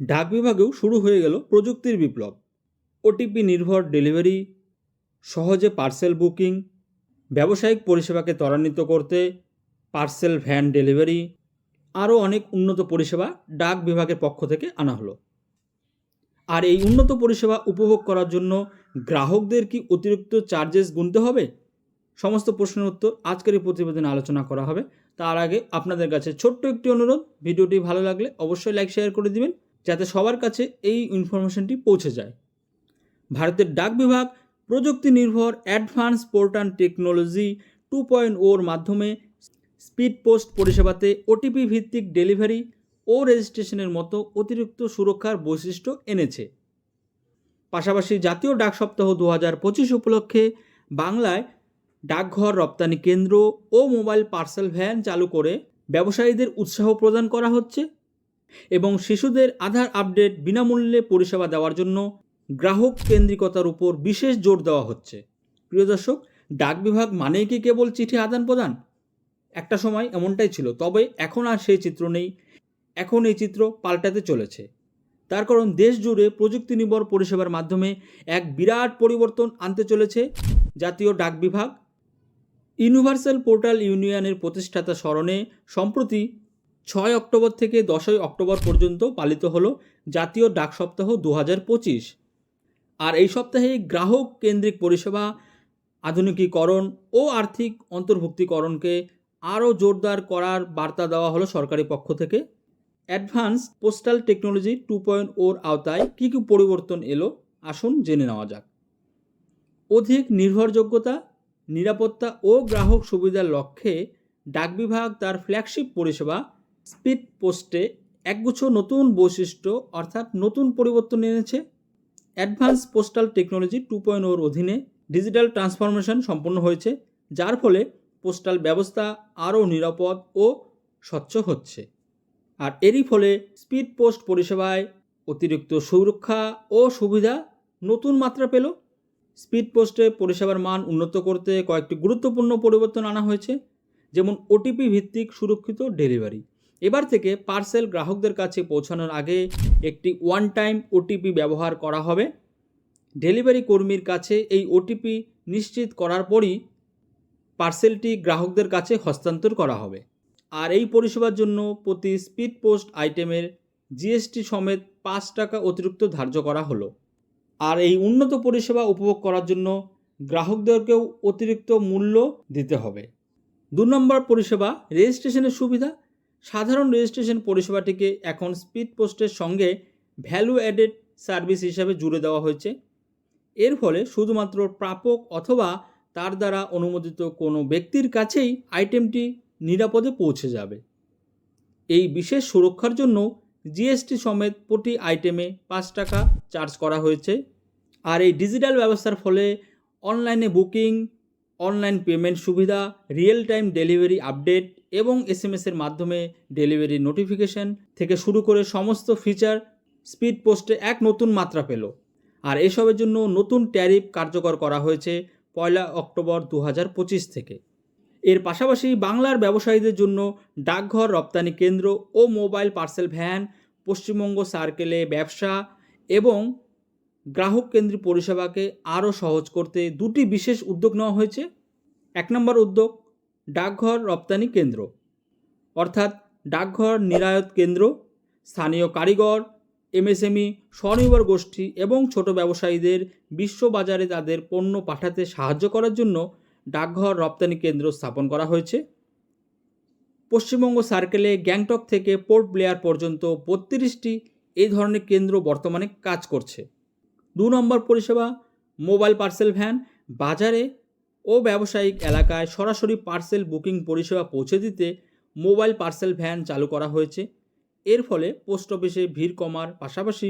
ডাক বিভাগেও শুরু হয়ে গেল প্রযুক্তির বিপ্লব। ওটিপি নির্ভর ডেলিভারি, সহজে পার্সেল বুকিং, ব্যবসায়িক পরিষেবাকে ত্বরান্বিত করতে, পার্সেল ভ্যান ডেলিভারি, আরও অনেক উন্নত পরিষেবা ডাক বিভাগের পক্ষ থেকে আনা হলো। আর এই উন্নত পরিষেবা উপভোগ করার জন্য গ্রাহকদের কি অতিরিক্ত চার্জেস গুনতে হবে? সমস্ত প্রশ্নের উত্তর আজকের এই প্রতিবেদনে আলোচনা করা হবে। তার আগে আপনাদের কাছে ছোট্ট একটি অনুরোধ। ভিডিওটি ভালো লাগলে অবশ্যই লাইক শেয়ার করে দিবেন। যাতে সবার কাছে এই ইনফরমেশনটি পৌঁছে যায়। ভারতের ডাক বিভাগ প্রযুক্তি নির্ভর advance portal technology two point ওর মাধ্যমে স্পিড পোস্ট পরিষেবাতে ওটিপি ভিত্তিক ডেলিভারি ও রেজিস্ট্রেশনের মতো অতিরিক্ত সুরক্ষার বৈশিষ্ট্য এনেছে। পাশাপাশি জাতীয় ডাক সপ্তাহ দু হাজার পঁচিশ উপলক্ষে বাংলায় ডাকঘর রপ্তানি কেন্দ্র ও মোবাইল পার্সেল ভ্যান চালু করে ব্যবসায়ীদের উৎসাহ প্রদান করা হচ্ছে। এবং শিশুদের আধার আপডেট বিনামূল্যে পরিষেবা দেওয়ার জন্য গ্রাহক কেন্দ্রিকতার উপর বিশেষ জোর দেওয়া হচ্ছে। প্রিয় দর্শক, ডাক বিভাগ মানেই কি কেবল চিঠি আদান প্রদান? একটা সময় এমনটাই ছিল, তবে এখন আর সেই চিত্র নেই। এখন এই চিত্র পাল্টাতে চলেছে। তার কারণ দেশ জুড়ে প্রযুক্তি নির্ভর পরিষেবার মাধ্যমে এক বিরাট পরিবর্তন আনতে চলেছে জাতীয় ডাক বিভাগ। ইউনিভার্সাল পোর্টাল ইউনিয়নের প্রতিষ্ঠাতা স্মরণে, সম্প্রতি ছয় অক্টোবর থেকে দশই অক্টোবর পর্যন্ত পালিত হলো জাতীয় ডাক সপ্তাহ দু হাজার পঁচিশ। আর এই সপ্তাহে গ্রাহক কেন্দ্রিক পরিষেবা, আধুনিকীকরণ ও আর্থিক অন্তর্ভুক্তিকরণকে আরও জোরদার করার বার্তা দেওয়া হলো সরকারি পক্ষ থেকে। Advance postal technology two point ওর আওতায় কী কী পরিবর্তন এলো আসুন জেনে নেওয়া যাক। অধিক নির্ভরযোগ্যতা, নিরাপত্তা ও গ্রাহক সুবিধার লক্ষ্যে ডাক বিভাগ তার ফ্ল্যাগশিপ পরিষেবা স্পিড পোস্টে একগুচ্ছ নতুন বৈশিষ্ট্য অর্থাৎ নতুন পরিবর্তন এনেছে। Advance postal technology two point ওর অধীনে ডিজিটাল ট্রান্সফরমেশন সম্পন্ন হয়েছে, যার ফলে পোস্টাল ব্যবস্থা আরও নিরাপদ ও স্বচ্ছ হচ্ছে। আর এরই ফলে স্পিড পোস্ট পরিষেবায় অতিরিক্ত সুরক্ষা ও সুবিধা নতুন মাত্রা পেল। স্পিড পোস্টে পরিষেবার মান উন্নত করতে কয়েকটি গুরুত্বপূর্ণ পরিবর্তন আনা হয়েছে, যেমন ওটিপি ভিত্তিক সুরক্ষিত ডেলিভারি। এবার থেকে পার্সেল গ্রাহকদের কাছে পৌঁছানোর আগে একটি ওয়ান টাইম ওটিপি ব্যবহার করা হবে। ডেলিভারি কর্মীর কাছে এই ওটিপি নিশ্চিত করার পরই পার্সেলটি গ্রাহকদের কাছে হস্তান্তর করা হবে। আর এই পরিষেবার জন্য প্রতি স্পিড পোস্ট আইটেমের জিএসটি সমেত পাঁচ টাকা অতিরিক্ত ধার্য করা হলো। আর এই উন্নত পরিষেবা উপভোগ করার জন্য গ্রাহকদেরকেও অতিরিক্ত মূল্য দিতে হবে। দু নম্বর পরিষেবা, রেজিস্ট্রেশনের সুবিধা সাধারণ রেজিস্ট্রেশন পরিষেবাটিকে এখন স্পিড পোস্টের সঙ্গে ভ্যালু অ্যাডেড সার্ভিস হিসাবে জুড়ে দেওয়া হয়েছে। এর ফলে শুধুমাত্র প্রাপক অথবা তার দ্বারা অনুমোদিত কোনো ব্যক্তির কাছেই আইটেমটি নিরাপদে পৌঁছে যাবে। এই বিশেষ সুরক্ষার জন্য জিএসটি সমেত প্রতি আইটেমে পাঁচ টাকা চার্জ করা হয়েছে। আর এই ডিজিটাল ব্যবস্থার ফলে অনলাইনে বুকিং অনলাইন পেমেন্ট সুবিধা রিয়েল টাইম ডেলিভারি আপডেট এবং এসএমএসের মাধ্যমে ডেলিভারি নোটিফিকেশন থেকে শুরু করে সমস্ত ফিচার স্পিড পোস্টে এক নতুন মাত্রা পেল। আর এসবের জন্য নতুন ট্যারিফ কার্যকর করা হয়েছে পয়লা অক্টোবর দু হাজার পঁচিশ থেকে। এর পাশাপাশি বাংলার ব্যবসায়ীদের জন্য ডাকঘর রপ্তানি কেন্দ্র ও মোবাইল পার্সেল ভ্যান, পশ্চিমবঙ্গ সার্কেলে ব্যবসা এবং গ্রাহক কেন্দ্রিক পরিষেবাকে আরও সহজ করতে দুটি বিশেষ উদ্যোগ নেওয়া হয়েছে। এক নম্বর উদ্যোগ, ডাকঘর রপ্তানি কেন্দ্র। অর্থাৎ ডাকঘর নিরায়ত কেন্দ্র, স্থানীয় কারিগর, এমএসএমই, স্বনির্ভর গোষ্ঠী এবং ছোট ব্যবসায়ীদের বিশ্ববাজারে তাদের পণ্য পাঠাতে সাহায্য করার জন্য ডাকঘর রপ্তানি কেন্দ্র স্থাপন করা হয়েছে। পশ্চিমবঙ্গ সার্কেলে গ্যাংটক থেকে পোর্ট ব্লেয়ার পর্যন্ত বত্রিশটি এই ধরনের কেন্দ্র বর্তমানে কাজ করছে। দু নম্বর পরিষেবা, মোবাইল পার্সেল ভ্যান, বাজারে ও ব্যবসায়িক এলাকায় সরাসরি পার্সেল বুকিং পরিষেবা পৌঁছে দিতে মোবাইল পার্সেল ভ্যান চালু করা হয়েছে। এর ফলে পোস্ট অফিসে ভিড় কমার পাশাপাশি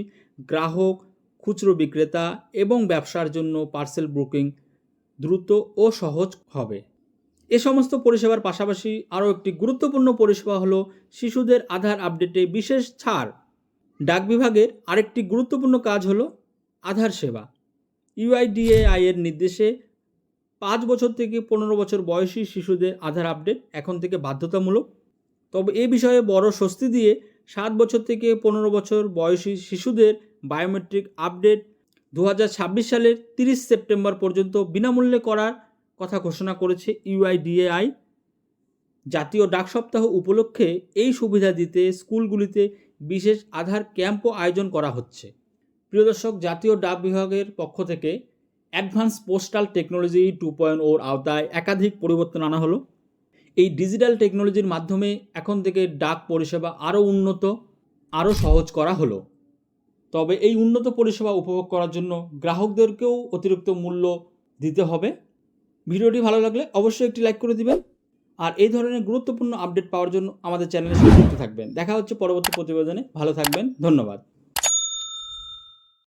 গ্রাহক, খুচরো বিক্রেতা এবং ব্যবসার জন্য পার্সেল বুকিং দ্রুত ও সহজ হবে। এ সমস্ত পরিষেবার পাশাপাশি আরও একটি গুরুত্বপূর্ণ পরিষেবা হলো শিশুদের আধার আপডেটে বিশেষ ছাড়। ডাক বিভাগের আরেকটি গুরুত্বপূর্ণ কাজ হলো আধার সেবা। ইউআইডিএআই এর নির্দেশে পাঁচ বছর থেকে পনেরো বছর বয়সী শিশুদের আধার আপডেট এখন থেকে বাধ্যতামূলক। তবে এ বিষয়ে বড় স্বস্তি দিয়ে সাত বছর থেকে পনেরো বছর বয়সী শিশুদের বায়োমেট্রিক আপডেট দু হাজার ছাব্বিশ সালের তিরিশ সেপ্টেম্বর পর্যন্ত বিনামূল্যে করার কথা ঘোষণা করেছে ইউআইডিএআই জাতীয় ডাক সপ্তাহ উপলক্ষে এই সুবিধা দিতে স্কুলগুলিতে বিশেষ আধার ক্যাম্পও আয়োজন করা হচ্ছে। প্রিয় দর্শক, জাতীয় ডাক বিভাগের পক্ষ থেকে advance postal technology two point ওর আওতায় একাধিক পরিবর্তন আনা হলো। এই ডিজিটাল টেকনোলজির মাধ্যমে এখন থেকে ডাক পরিষেবা আরও উন্নত, আরও সহজ করা হলো। তবে এই উন্নত পরিষেবা উপভোগ করার জন্য গ্রাহকদেরকেও অতিরিক্ত মূল্য দিতে হবে। ভিডিওটি ভালো লাগলে অবশ্যই একটি লাইক করে দিবেন। আর এই ধরনের গুরুত্বপূর্ণ আপডেট পাওয়ার জন্য আমাদের চ্যানেলের সাথে যুক্ত থাকবেন। দেখা হচ্ছে পরবর্তী প্রতিবেদনে। ভালো থাকবেন। ধন্যবাদ।